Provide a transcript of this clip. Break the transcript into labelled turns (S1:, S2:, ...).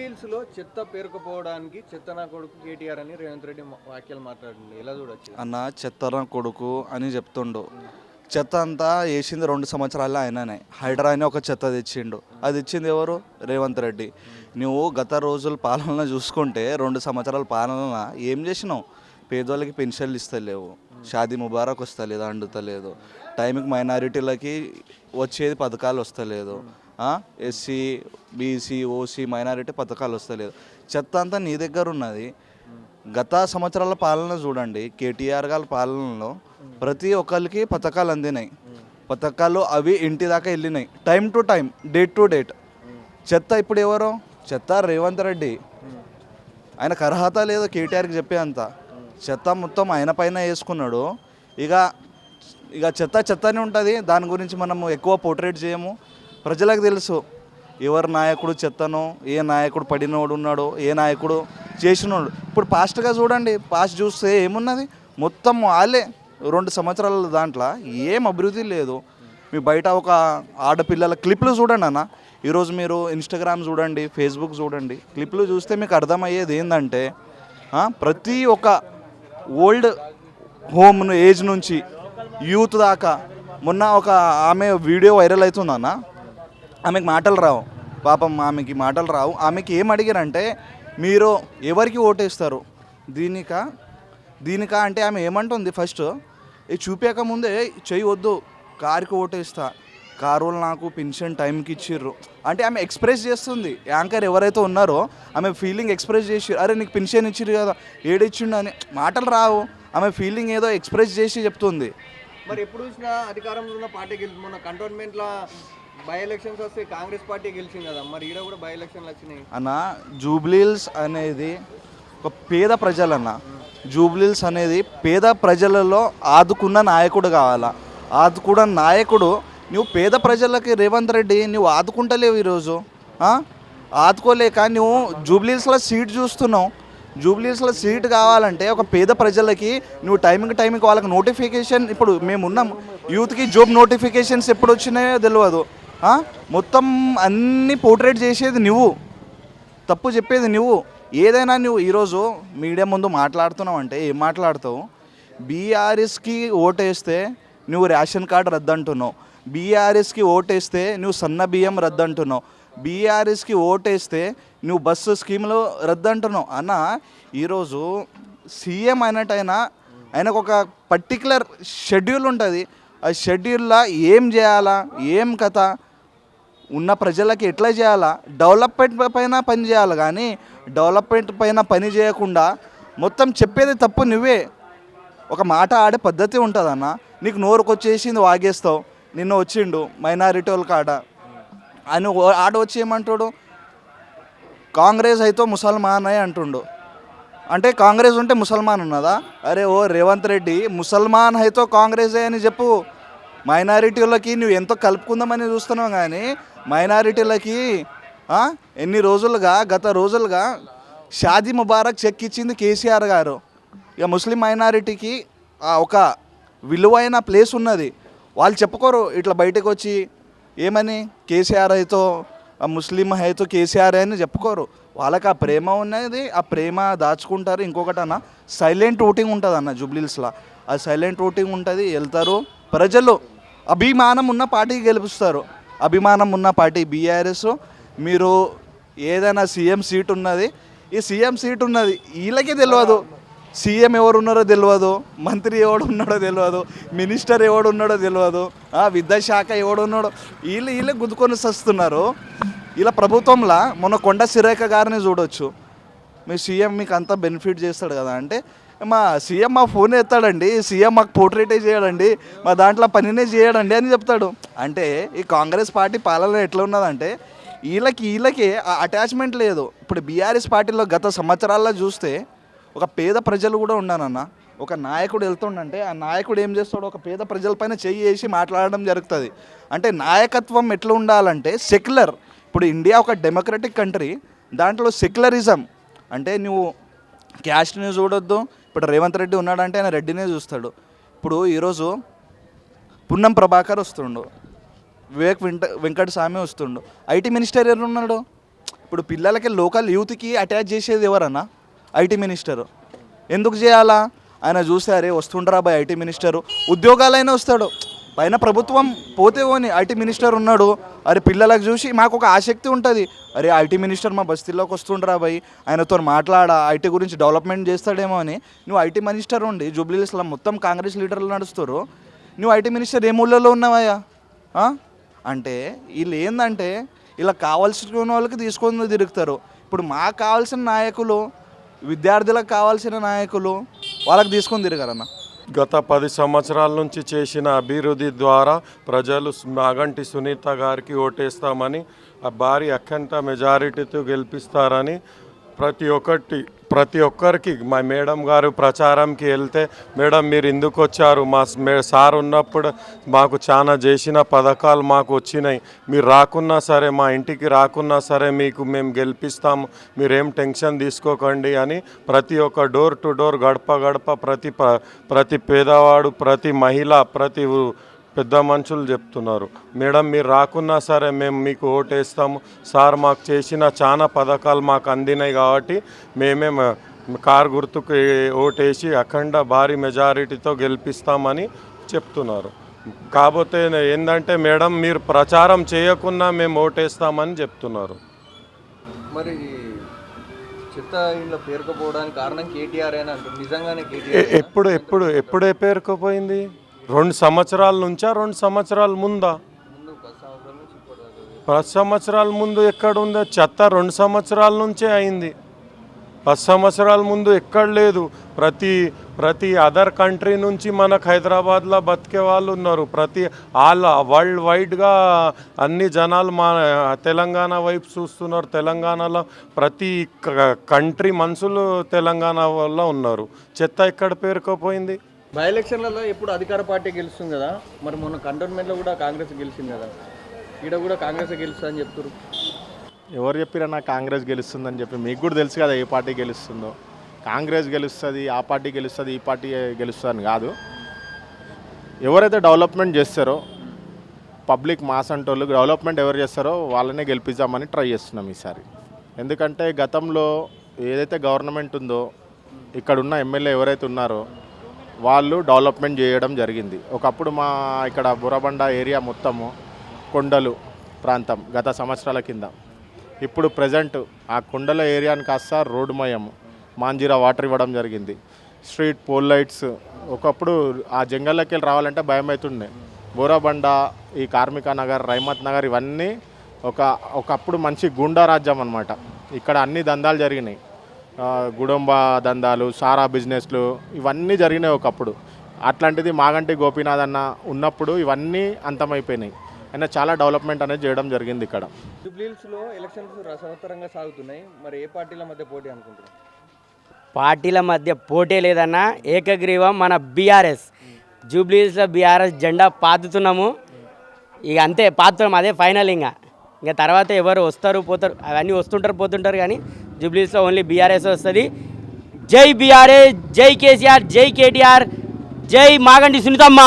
S1: జూబ్లీహిల్స్ చెత్త పేరుకుపోవడానికి చెత్త నా కొడుకు కేటీఆర్ అని రేవంత్ రెడ్డి మా- వ్యాఖ్యలు మాట్లాడండి. ఎలా చూడొచ్చు?
S2: అన్న చెత్తర కొడుకు అని చెప్తుండు. చెత్త అంతా వేసింది రెండు సంవత్సరాల్లో ఆయననే హైడ్రా అని ఒక చెత్త తెచ్చిండు. అది ఇచ్చింది ఎవరు? రేవంత్ రెడ్డి. నువ్వు గత రోజుల పాలన చూసుకుంటే రెండు సంవత్సరాల పాలన ఏం చేసినావు? పేదోళ్ళకి పెన్షన్లు ఇస్తలేవు. షాదీ ముబారక్ వస్తలేదు అండుతలేదు. టైంకి మైనారిటీలకి వచ్చేది పథకాలు వస్తలేదు. ఎస్సీ బీసీ ఓసీ మైనారిటీ పథకాలు వస్తలేదు. చెత్త అంతా నీ దగ్గర ఉన్నది. గత సంవత్సరాల పాలన చూడండి కేటీఆర్ గారి పాలనలో ప్రతి ఒక్కరికి పథకాలు అందినాయి. పథకాలు అవి ఇంటి దాకా వెళ్ళినాయి. Time to time date to date చెత్త ఇప్పుడు ఎవరు? చెత్త రేవంత్ రెడ్డి. ఆయనకు అర్హత లేదు కేటీఆర్కి చెప్పే అంత. చెత్త మొత్తం ఆయన పైన వేసుకున్నాడు. ఇక ఇక చెత్త చెత్తనే ఉంటుంది. దాని గురించి మనము ఎక్కువ పోర్ట్రేట్ చేయము. ప్రజలకు తెలుసు ఎవరు నాయకుడు చెత్తనో ఏ నాయకుడు పడినోడు ఉన్నాడో ఏ నాయకుడు చేసినోడు. ఇప్పుడు పాస్ట్గా చూడండి పాస్ట్ చూస్తే ఏమున్నది? మొత్తం వాళ్ళే. రెండు సంవత్సరాల దాంట్లో ఏం అభివృద్ధి లేదు. మీ బయట ఒక ఆడపిల్లల క్లిప్లు చూడండి అన్న. ఈరోజు మీరు ఇన్స్టాగ్రామ్ చూడండి ఫేస్బుక్ చూడండి క్లిప్లు చూస్తే మీకు అర్థమయ్యేది ఏంటంటే ప్రతి ఒక్క ఓల్డ్ హోమ్ ఏజ్ నుంచి యూత్ దాకా మొన్న ఒక ఆమె వీడియో వైరల్ అవుతుందన్న. ఆమెకి మాటలు రావు. పాపం ఆమెకి మాటలు రావు. ఆమెకి ఏం అడిగారంటే మీరు ఎవరికి ఓటేస్తారు? దీనిక? దీనిక? అంటే ఆమె ఏమంటుంది ఫస్ట్ ఇది చూపించక ముందే చేయవద్దు వద్దు. కారుకి ఓటేస్తా. కారు వాళ్ళు నాకు పెన్షన్ టైంకి ఇచ్చిర్రు. అంటే ఆమె ఎక్స్ప్రెస్ చేస్తుంది. యాంకర్ ఎవరైతే ఉన్నారో ఆమె ఫీలింగ్ ఎక్స్ప్రెస్ చేసి అరే నీకు పెన్షన్ ఇచ్చిర్రు కదా ఏడిచ్చిండు అని. మాటలు రావు. ఆమె ఫీలింగ్ ఏదో ఎక్స్ప్రెస్ చేసి చెప్తుంది.
S1: మరి ఎప్పుడు చూసినా అధికారంలో ఉన్న పార్టీ గెలిచి మొన్న బై ఎలక్షన్స్ వస్తే కాంగ్రెస్ పార్టీ గెలిచింది కదా మరి ఈడ కూడా బై ఎలక్షన్లు వచ్చినాయి.
S2: అన్న జూబ్లీల్స్ అనేది ఒక పేద ప్రజలన్న. జూబ్లీల్స్ అనేది పేద ప్రజలలో ఆదుకున్న నాయకుడు కావాలా? ఆదుకున్న నాయకుడు నువ్వు పేద ప్రజలకి రేవంత్ రెడ్డి నువ్వు ఆదుకుంటలేవు ఈరోజు. ఆదుకోలేక నువ్వు జూబ్లీల్స్లో సీట్ చూస్తున్నావు. జూబ్లీస్లో సీట్ కావాలంటే ఒక పేద ప్రజలకి నువ్వు టైంకి టైంకి వాళ్ళకి నోటిఫికేషన్ ఇప్పుడు మేము ఉన్నాం యూత్కి జాబ్ నోటిఫికేషన్స్ ఎప్పుడు వచ్చినాయో తెలియదు మొత్తం అన్ని పోర్ట్రేట్ చేసేది నువ్వు. తప్పు చెప్పేది నువ్వు. ఏదైనా నువ్వు ఈరోజు మీడియా ముందు మాట్లాడుతున్నావు అంటే ఏం మాట్లాడతావు? బీఆర్ఎస్కి ఓటేస్తే నువ్వు రేషన్ కార్డు రద్దంటున్నావు. బీఆర్ఎస్కి ఓటేస్తే నువ్వు సన్న బియ్యం రద్దంటున్నావు. బీఆర్ఎస్కి ఓటేస్తే నువ్వు బస్సు స్కీమ్లు రద్దంటున్నావు. అన్న ఈరోజు సీఎం అయినట్టయినా ఆయనకు ఒక పర్టికులర్ షెడ్యూల్ ఉంటుంది. ఆ షెడ్యూల్లో ఏం చేయాలా? ఏం కథ? ఉన్న ప్రజలకి ఎట్లా చేయాలా? డెవలప్మెంట్ పైన పని చేయాలి కానీ డెవలప్మెంట్ పైన పని చేయకుండా మొత్తం చెప్పేది తప్పు నువ్వే. ఒక మాట ఆడే పద్ధతి ఉంటుందన్న. నీకు నోరుకు వచ్చేసింది వాగేస్తావు. నిన్న వచ్చిండు మైనారిటీ వాళ్ళ కాడ. ఆయన ఆడ వచ్చి ఏమంటాడు? కాంగ్రెస్ అయితే ముసల్మాన్ అని అంటుండు. అంటే కాంగ్రెస్ ఉంటే ముసల్మాన్ ఉన్నదా? అరే ఓ రేవంత్ రెడ్డి ముసల్మాన్ అయితే కాంగ్రెస్ అని చెప్పు. మైనారిటీలకి నువ్వు ఎంతో కలుపుకుందామని చూస్తున్నావు కానీ మైనారిటీలకి ఎన్ని రోజులుగా గత రోజులుగా షాదీ ముబారక్ చెక్ ఇచ్చింది కేసీఆర్ గారు. ఇక ముస్లిం మైనారిటీకి ఒక విలువైన ప్లేస్ ఉన్నది. వాళ్ళు చెప్పుకోరు ఇట్లా బయటకు వచ్చి ఏమని? కేసీఆర్ అయితే ఆ ముస్లిం హైతో కేసీఆర్ అని చెప్పుకోరు. వాళ్ళకి ఆ ప్రేమ ఉన్నది ఆ ప్రేమ దాచుకుంటారు. ఇంకొకటి అన్న సైలెంట్ ఓటింగ్ ఉంటుంది అన్న జూబ్లీస్లో ఆ సైలెంట్ ఓటింగ్ ఉంటుంది వెళ్తారు. ప్రజలు అభిమానం ఉన్న పార్టీకి గెలుపుస్తారు. అభిమానం ఉన్న పార్టీ బీఆర్ఎస్. మీరు ఏదైనా సీఎం సీట్ ఉన్నది ఈ సీఎం సీట్ ఉన్నది వీళ్ళకే తెలియదు సీఎం ఎవరు ఉన్నారో తెలియదు మంత్రి ఎవడు ఉన్నాడో తెలియదు మినిస్టర్ ఎవడు ఉన్నాడో తెలియదు ఆ, విద్యాశాఖ ఎవడు ఉన్నాడో వీళ్ళు వీళ్ళే గుద్దుకొని వస్తున్నారు ఇలా ప్రభుత్వంలో మొన్న కొండ సిరేఖ గారిని చూడొచ్చు. మీ సీఎం మీకు అంతా బెనిఫిట్ చేస్తాడు కదా అంటే మా సీఎం మా ఫోన్ ఎత్తాడండి సీఎం మాకు పోర్ట్రేటే చేయడండి మా దాంట్లో పనినే చేయడండి అని చెప్తాడు. అంటే ఈ కాంగ్రెస్ పార్టీ పాలన ఎట్లా ఉన్నదంటే వీళ్ళకి వీళ్ళకి అటాచ్మెంట్ లేదు. ఇప్పుడు బీఆర్ఎస్ పార్టీలో గత సంవత్సరాల్లో చూస్తే ఒక పేద ప్రజలు కూడా ఉన్నానన్న ఒక నాయకుడు వెళ్తుండంటే ఆ నాయకుడు ఏం చేస్తాడు? ఒక పేద ప్రజలపైన చెయ్యి వేసి మాట్లాడడం జరుగుతుంది. అంటే నాయకత్వం ఎట్లా ఉండాలంటే సెక్యులర్. ఇప్పుడు ఇండియా ఒక డెమోక్రటిక్ కంట్రీ దాంట్లో సెక్యులరిజం అంటే నువ్వు క్యాస్ట్ని చూడొద్దు ఇప్పుడు రేవంత్ రెడ్డి ఉన్నాడంటే ఆయన రెడ్డినే చూస్తాడు. ఇప్పుడు ఈరోజు పున్నం ప్రభాకర్ వస్తుండు. వివేక్ వెంట వెంకట స్వామి వస్తుండు. ఐటీ మినిస్టర్ ఎవరు ఉన్నాడు? ఇప్పుడు పిల్లలకి లోకల్ యూత్కి అటాచ్ చేసేది ఎవరన్నా? IT minister. ఎందుకు చేయాలా? ఆయన చూస్తే అరే వస్తుంటారా బాయ్ ఐటీ మినిస్టరు? ఉద్యోగాలైనా వస్తాడు. పైన ప్రభుత్వం పోతే పోని ఐటీ మినిస్టర్ ఉన్నాడు. అరే పిల్లలకు చూసి మాకు ఒక ఆసక్తి ఉంటుంది. అరే ఐటీ మినిస్టర్ మా బస్తీలోకి వస్తుండ్రా భయ్. ఆయనతో మాట్లాడా ఐటీ గురించి డెవలప్మెంట్ చేస్తాడేమో అని. నువ్వు ఐటీ మినిస్టర్ ఉండి జూబ్లీస్లో మొత్తం కాంగ్రెస్ లీడర్లు నడుస్తారు నువ్వు ఐటీ మినిస్టర్ ఏ ఊళ్ళలో ఉన్నావయ్యా? అంటే వీళ్ళు ఏంటంటే ఇలా కావాల్సిన వాళ్ళకి తీసుకొని తిరుగుతారు. ఇప్పుడు మాకు కావాల్సిన నాయకులు విద్యార్థులకు కావాల్సిన నాయకులు వాళ్ళకి తీసుకొని తిరగరన్న.
S3: గత పది సంవత్సరాల నుంచి చేసిన అభివృద్ధి ద్వారా ప్రజలు నాగంటి సునీత గారికి ఓటేస్తామని ఆ భారీ అఖండ మెజారిటీతో గెలిపిస్తారని ప్రతి ఒక్కటి ప్రతి ఒక్కరికి మా మేడం గారు ప్రచారంకి వెళ్తే మేడం మీరు ఎందుకు వచ్చారు? మా సార్ ఉన్నప్పుడు మాకు చాలా చేసిన పథకాలు మాకు వచ్చినాయి. మీరు రాకున్నా సరే మా ఇంటికి రాకున్నా సరే మీకు మేము గెలిపిస్తాము. మీరేం టెన్షన్ తీసుకోకండి అని ప్రతి ఒక్క డోర్ టు డోర్ గడప గడప ప్రతి ప- ప్రతి పేదవాడు ప్రతి మహిళ ప్రతి పెద్ద మనుషులు చెప్తున్నారు. మేడం మీరు రాకున్నా సరే మేము మీకు ఓటేస్తాము. సార్ మాకు చేసిన చాలా పథకాలు మాకు అందినాయి కాబట్టి మేమే కార్ గుర్తుకు ఓటేసి అఖండ భారీ మెజారిటీతో గెలిపిస్తామని చెప్తున్నారు. కాకపోతే ఏంటంటే మేడం మీరు ప్రచారం చేయకున్నా మేము ఓటేస్తామని చెప్తున్నారు.
S1: మరి చెత్త ఇంట్లో పేరుకుపోవడానికి కారణం కేటీఆర్ అని అంటారు నిజంగానే కేటీఆర్
S3: ఎప్పుడు ఎప్పుడు ఎప్పుడే పేరుకుపోయింది? రెండు సంవత్సరాల నుంచా రెండు సంవత్సరాల ముందా?
S1: పది సంవత్సరాల
S3: ముందు ఎక్కడ ఉందో చెత్త రెండు సంవత్సరాల నుంచే అయింది. పది సంవత్సరాల ముందు ఎక్కడ లేదు. ప్రతి ప్రతి అదర్ కంట్రీ నుంచి మనకు హైదరాబాద్లో బతికే వాళ్ళు ఉన్నారు. ప్రతి వాళ్ళ వరల్డ్ వైడ్గా అన్ని జనాలు మా తెలంగాణ వైపు చూస్తున్నారు. తెలంగాణలో ప్రతి కంట్రీ మనుషులు తెలంగాణ వల్ల ఉన్నారు. చెత్త ఎక్కడ పేరుకోపోయింది?
S1: బై ఎలక్షన్లలో ఎప్పుడు అధికార పార్టీ గెలుస్తుంది కదా. మరి మొన్న కంటోన్మెంట్లో కూడా కాంగ్రెస్ గెలిచింది కదా. ఈడ కూడా కాంగ్రెస్ గెలుస్తుందని చెప్తారు
S4: ఎవరు చెప్పిరన్నా కాంగ్రెస్ గెలుస్తుందని చెప్పి? మీకు కూడా తెలుసు కదా ఏ పార్టీ గెలుస్తుందో. కాంగ్రెస్ గెలుస్తుంది ఆ పార్టీ గెలుస్తుంది ఈ పార్టీ గెలుస్తుంది అని కాదు. ఎవరైతే డెవలప్మెంట్ చేస్తారో పబ్లిక్ మాస్ అంటోళ్ళు డెవలప్మెంట్ ఎవరు చేస్తారో వాళ్ళనే గెలిపిద్దామని ట్రై చేస్తున్నాం ఈసారి. ఎందుకంటే గతంలో ఏదైతే గవర్నమెంట్ ఉందో ఇక్కడ ఉన్న ఎమ్మెల్యే ఎవరైతే ఉన్నారో వాళ్ళు డెవలప్మెంట్ చేయడం జరిగింది. ఒకప్పుడు మా ఇక్కడ బురబండ ఏరియా మొత్తము కొండలు ప్రాంతం గత సంవత్సరాల కింద. ఇప్పుడు ప్రజెంట్ ఆ కొండల ఏరియాని కాస్త రోడ్డుమయం మాంజీరా వాటర్ ఇవ్వడం జరిగింది. స్ట్రీట్ పోల్ లైట్స్ ఒకప్పుడు ఆ జంగల్లోకి వెళ్ళి రావాలంటే భయం అవుతుండే బోరాబండ ఈ కార్మిక నగర్ రైమత్ నగర్ ఇవన్నీ ఒక ఒకప్పుడు మంచి గుండా రాజ్యం అనమాట ఇక్కడ అన్ని దందాలు జరిగినాయి. గుడంబ దందాలు సారా బిజినెస్లు ఇవన్నీ జరిగినాయి ఒకప్పుడు. అట్లాంటిది మాగంటి గోపీనాథ్ అన్న ఉన్నప్పుడు ఇవన్నీ అంతమైపోయినాయి. అయినా చాలా డెవలప్మెంట్ అనేది చేయడం జరిగింది ఇక్కడ.
S1: జూబ్లీహిల్స్లో ఎలక్షన్స్ రసవత్తరంగా సాగుతున్నాయి. మరి ఏ పార్టీల మధ్య పోటీ అనుకుంటున్నారు
S5: పార్టీల మధ్య పోటీ లేదన్న ఏకగ్రీవం మన బీఆర్ఎస్. జూబ్లీస్లో బీఆర్ఎస్ జెండా పాతుతున్నాము. ఇక అంతే పాతుతున్నాం అదే ఫైనల్ ఇంకా. ఇంకా తర్వాత ఎవరు వస్తారు పోతారు అవన్నీ వస్తుంటారు పోతుంటారు కానీ జూబ్లీస్లో ఓన్లీ బీఆర్ఎస్ వస్తుంది. జై బీఆర్ఎస్ జై కేసీఆర్ జై కేటీఆర్ జై మాగంటి సునీతమ్మ.